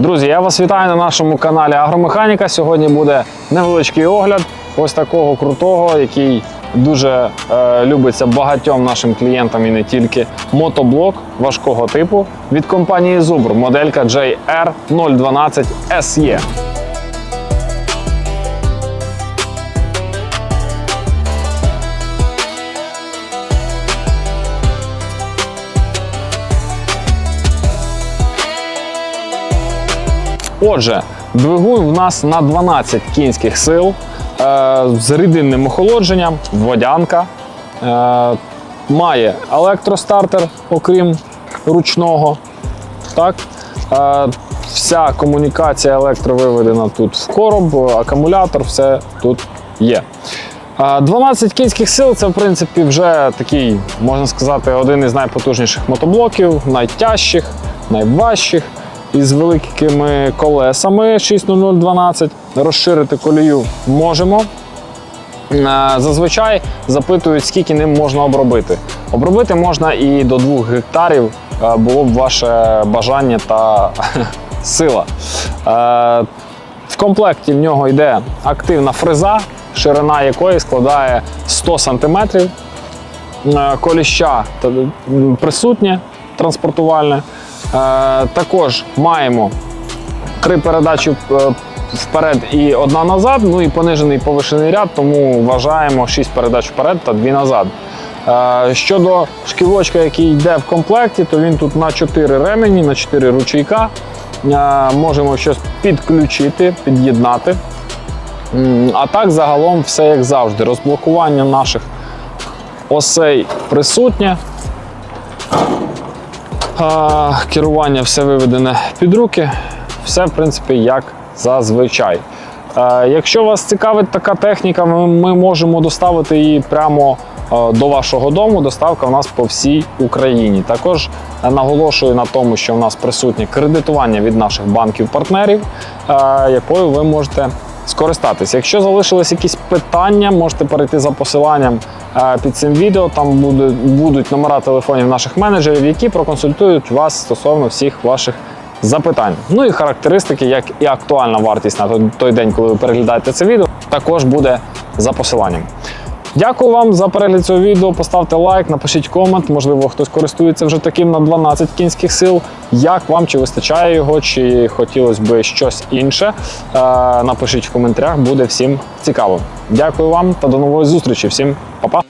Друзі, я вас вітаю на нашому каналі Агромеханіка. Сьогодні буде невеличкий огляд ось такого крутого, який дуже е, любиться багатьом нашим клієнтам і не тільки. Мотоблок важкого типу від компанії Zubr, моделька JR012 SE. Отже, двигун в нас на 12 кінських сил е, з рідинним охолодженням, водянка. Е, має електростартер, окрім ручного. Так? Е, вся комунікація електровиведена тут в короб, акумулятор, все тут є. Е, 12 кінських сил це в принципі вже такий, можна сказати, один із найпотужніших мотоблоків, найтяжчих, найважчих із великими колесами 60012. Розширити колію можемо. Е, Зазвичай запитують, скільки ним можна обробити. Обробити можна і до 2 гектарів, е, було б ваше бажання та сила. Е, В комплекті в нього йде активна фреза, ширина якої складає 100 см. Коліща присутнє транспортувальне. Е, Також маємо три передачі е, вперед і одна назад. Ну і понижений повишений ряд, тому вважаємо 6 передач вперед та 2 назад. Е, Щодо шківочка, який йде в комплекті, то він тут на 4 ремені, на 4 ручейка. Можемо щось підключити, під'єднати. А так загалом все як завжди. Розблокування наших осей присутнє. Керування все виведене під руки. Все, в принципі, як зазвичай. Е, Якщо вас цікавить така техніка, ми, можемо доставити її прямо е, до вашого дому. Доставка у нас по всій Україні. Також е, наголошую на тому, що у нас присутнє кредитування від наших банків-партнерів, якою ви можете скористатися. Якщо залишились якісь питання, можете перейти за посиланням під цим відео. Там буде, будуть номера телефонів наших менеджерів, які проконсультують вас стосовно всіх ваших запитань. Ну і характеристики, як і актуальна вартість на той, день, коли ви переглядаєте це відео, також буде за посиланням. Дякую вам за перегляд цього відео. Поставте лайк, напишіть комент. Можливо, хтось користується вже таким на 12 кінських сил. Як вам чи вистачає його, чи хотілося б щось інше. Е, напишіть в коментарях, буде всім цікаво. Дякую вам та до нової зустрічі. Всім 好吧。